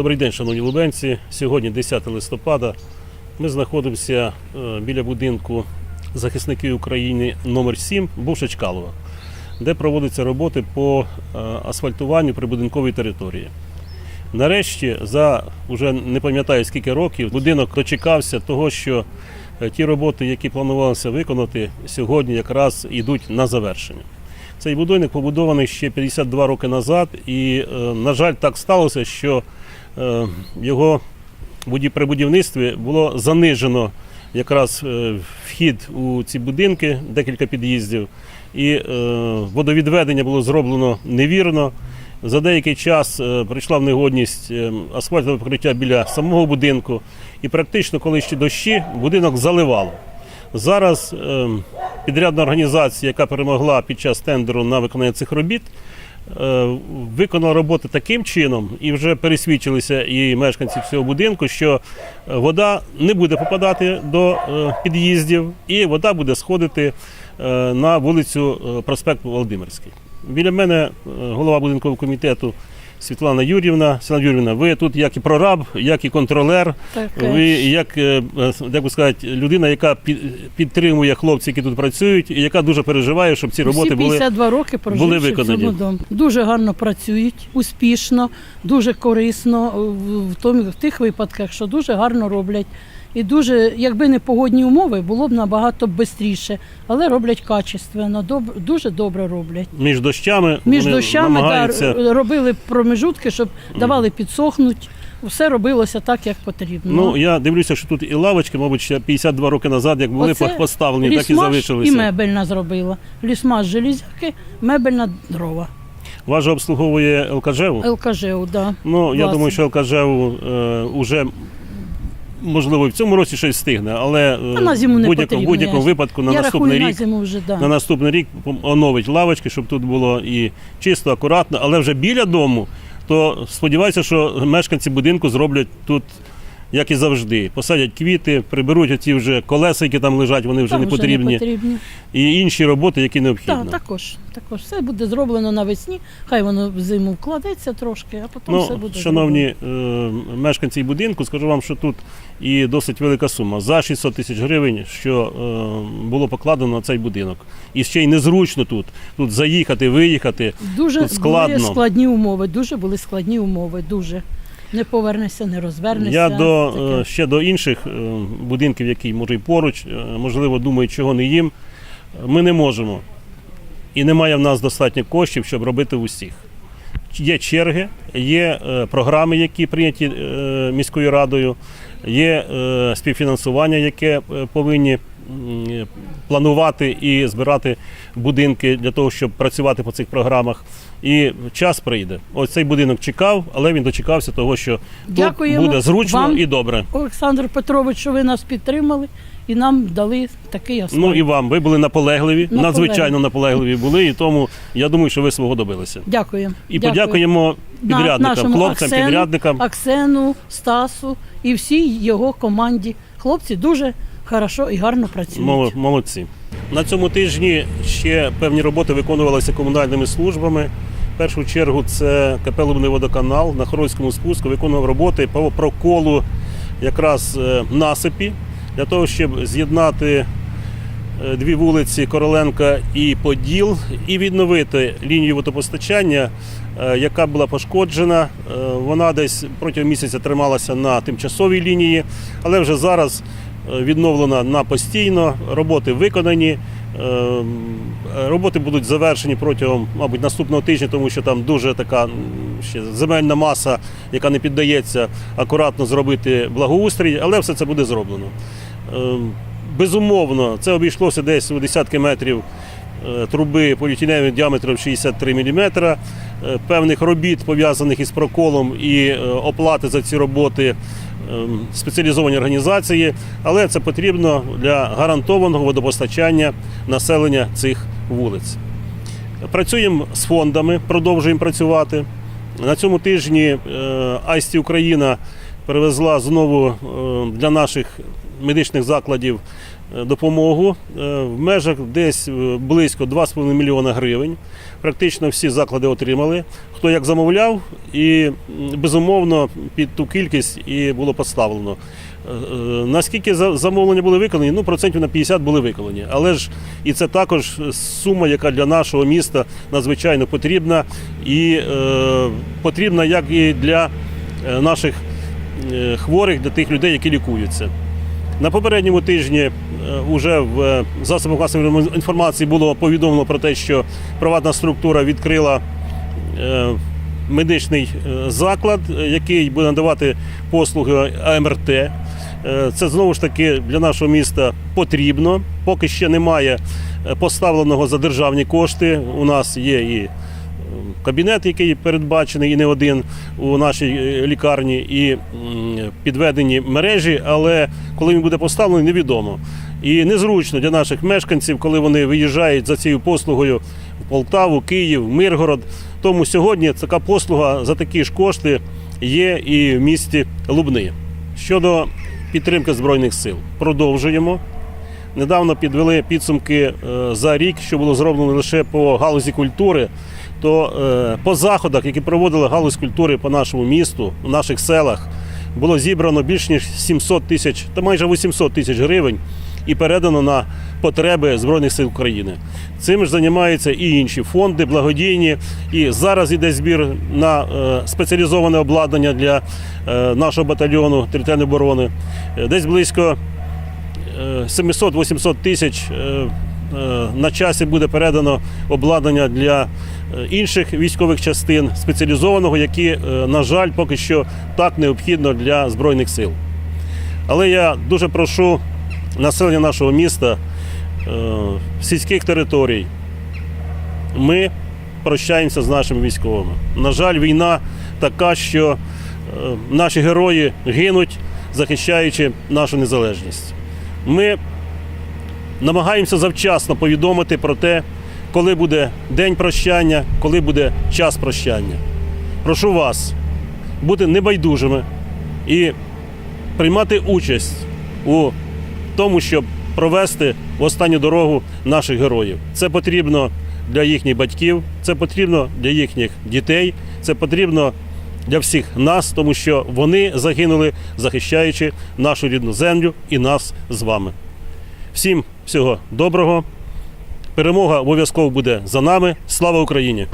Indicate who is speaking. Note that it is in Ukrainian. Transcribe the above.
Speaker 1: Добрий день, шановні лубенці. Сьогодні 10 листопада. Ми знаходимося е, біля будинку захисників України номер 7 бувша Чкалова, де проводяться роботи по е, асфальтуванню прибудинкової території. Нарешті, за вже не пам'ятаю скільки років, будинок дочекався того, що е, ті роботи, які планувалося виконати, сьогодні якраз йдуть на завершення. Цей будинок побудований ще 52 роки назад, і, е, на жаль, так сталося, що е, його при будівництві було занижено якраз е, вхід у ці будинки, декілька під'їздів, і водовідведення було зроблено невірно. За деякий час прийшла в негодність асфальтове покриття біля самого будинку, і практично, коли ще дощі, будинок заливало. Зараз підрядна організація, яка перемогла під час тендеру на виконання цих робіт, е, виконала роботи таким чином, і вже пересвідчилися і мешканці цього будинку, що е, вода не буде попадати до е, під'їздів, і вода буде сходити на вулицю проспект Володимирський. Біля мене голова будинкового комітету Світлана Юрівна. Світлана Юрівна, ви тут як і прораб, як і контролер.
Speaker 2: Таке.
Speaker 1: Ви як, е, е, як би сказати, людина, яка підтримує хлопців, які тут працюють, і яка дуже переживає, щоб ці роботи
Speaker 2: Всі
Speaker 1: були.
Speaker 2: роки
Speaker 1: були
Speaker 2: в
Speaker 1: виконані.
Speaker 2: цьому. Дуже гарно працюють, успішно, дуже корисно в, тому, в тих випадках, що дуже гарно роблять. І дуже, якби не погодні умови, було б набагато швидше, але роблять качественно, доб, дуже добре роблять.
Speaker 1: Між дощами
Speaker 2: Між
Speaker 1: вони
Speaker 2: дощами да,
Speaker 1: намагаються.
Speaker 2: р- робили промежутки, щоб давали підсохнути. Все робилося так, як потрібно.
Speaker 1: Ну я дивлюся, що тут і лавочки, мабуть, ще 52 роки назад, як були
Speaker 2: Оце
Speaker 1: поставлені, так і залишилися.
Speaker 2: і мебельна зробила. Лісмаш железяки, мебельна дрова.
Speaker 1: Вас же обслуговує ЛКЖУ.
Speaker 2: ЛКЖУ, да.
Speaker 1: Ну я
Speaker 2: власне.
Speaker 1: думаю, що ЛКЖУ е, уже. Можливо, в цьому році щось встигне, але е,
Speaker 2: на зиму не
Speaker 1: в будь-якому,
Speaker 2: я
Speaker 1: випадку на
Speaker 2: Я
Speaker 1: наступний
Speaker 2: рахую на зиму вже, да.
Speaker 1: на наступний рік оновить лавочки, щоб тут було і чисто, акуратно, але вже біля дому, то сподіваюся, що мешканці будинку зроблять тут. Як і завжди, посадять квіти, приберуть оці вже колеса, які там лежать, вони вже
Speaker 2: Там
Speaker 1: не потрібні,
Speaker 2: не потрібні.
Speaker 1: і інші роботи, які необхідно.
Speaker 2: Так, також, також. Все буде зроблено навесні, хай воно в зиму вкладеться трошки, а потім все
Speaker 1: Ну,
Speaker 2: буде
Speaker 1: шановні е, мешканці будинку, скажу вам, що тут і досить велика сума за 600 тисяч гривень, що е, було покладено на цей будинок. І ще й незручно тут. Тут заїхати, виїхати.
Speaker 2: Дуже
Speaker 1: тут складно.
Speaker 2: були складні умови, дуже були складні умови, дуже. Не повернешся, не розвернешся.
Speaker 1: Я до
Speaker 2: Таке.
Speaker 1: е, ще до інших е, будинків, які може і поруч, е, можливо, думають, чого не їм. Ми не можемо. І немає в нас достатньо коштів, щоб робити усіх. Є черги, є програми, які прийняті міською радою, є співфінансування, яке повинні планувати і збирати будинки для того, щоб працювати по цих програмах. І час прийде. Ось цей будинок чекав, але він дочекався того, що
Speaker 2: Дякуємо
Speaker 1: тут буде зручно
Speaker 2: вам.
Speaker 1: і добре.
Speaker 2: Олександр Петрович, що ви нас підтримали і нам дали такий асфальт.
Speaker 1: Ну і вам, ви були наполегливі,
Speaker 2: Наполегливі.
Speaker 1: надзвичайно наполегливі були, і тому я думаю, що ви свого добилися.
Speaker 2: Дякую.
Speaker 1: І
Speaker 2: Дякую.
Speaker 1: подякуємо підрядникам,
Speaker 2: нашому
Speaker 1: хлопцям,
Speaker 2: Аксену,
Speaker 1: підрядникам.
Speaker 2: Аксену, Стасу і всій його команді. Хлопці дуже хорошо і гарно працюють.
Speaker 1: Молодці. На цьому тижні ще певні роботи виконувалися комунальними службами. В першу чергу це капелубний водоканал на Хорольському спуску виконував роботи по проколу якраз е, насипі для того, щоб з'єднати дві вулиці Короленка і Поділ і відновити лінію водопостачання, е, яка була пошкоджена. Е, Вона десь протягом місяця трималася на тимчасовій лінії, але вже зараз е, відновлена на постійно. Роботи виконані. Е, Роботи будуть завершені протягом, мабуть, наступного тижня, тому що там дуже така ще земельна маса, яка не піддається акуратно зробити благоустрій, але все це буде зроблено. Е, Безумовно, це обійшлося десь у десятки метрів е, труби поліетиленовим діаметром 63 мм, певних робіт пов'язаних із проколом і е, оплати за ці роботи е, спеціалізовані організації, але це потрібно для гарантованого водопостачання населення цих вулиць. Працюємо з фондами, продовжуємо працювати. На цьому тижні е, Айсті Україна привезла знову е, для наших медичних закладів е, допомогу е, в межах десь е, близько 2,5 мільйона гривень. Практично всі заклади отримали. Хто як замовляв, і безумовно під ту кількість і було поставлено. Наскільки замовлення були виконані? Ну, процентів на 50 були виконані. Але ж і це також сума, яка для нашого міста надзвичайно потрібна, і е, потрібна як і для наших хворих, для тих людей, які лікуються. На попередньому тижні вже в е, засобах масової інформації було повідомлено про те, що приватна структура відкрила е, медичний е, заклад, е, який буде надавати послуги АМРТ. Е, Це знову ж таки для нашого міста потрібно. Поки ще немає е, поставленого за державні кошти. У нас є і е, кабінет, який передбачений і не один у нашій е, лікарні, і підведені мережі, але коли він буде поставлений, невідомо. І незручно для наших мешканців, коли вони виїжджають за цією послугою в Полтаву, Київ, Миргород. Тому сьогодні така послуга за такі ж кошти є і в місті Лубни. Щодо підтримки Збройних сил, продовжуємо. Недавно підвели підсумки е, за рік, що було зроблено лише по галузі культури. То е, по заходах, які проводили галузь культури по нашому місту, в наших селах, було зібрано більш ніж 700 тисяч та майже 800 тисяч гривень і передано на потреби Збройних сил України. Цим ж займаються і інші фонди, благодійні. І зараз йде збір на е, спеціалізоване обладнання для нашого батальйону територіальної оборони. Десь близько 700-800 тисяч е, е, на часі буде передано обладнання для е, інших військових частин спеціалізованого, які, на жаль, поки що так необхідно для Збройних сил. Але я дуже прошу населення нашого міста, сільських територій. Ми прощаємося з нашими військовими. На жаль, війна така, що наші герої гинуть, захищаючи нашу незалежність. Ми намагаємося завчасно повідомити про те, коли буде день прощання, коли буде час прощання. Прошу вас бути небайдужими і приймати участь у тому, щоб провести в останню дорогу наших героїв. Це потрібно для їхніх батьків, це потрібно для їхніх дітей, це потрібно для всіх нас, тому що вони загинули, захищаючи нашу рідну землю і нас з вами. Всім всього доброго. Перемога обов'язково буде за нами. Слава Україні!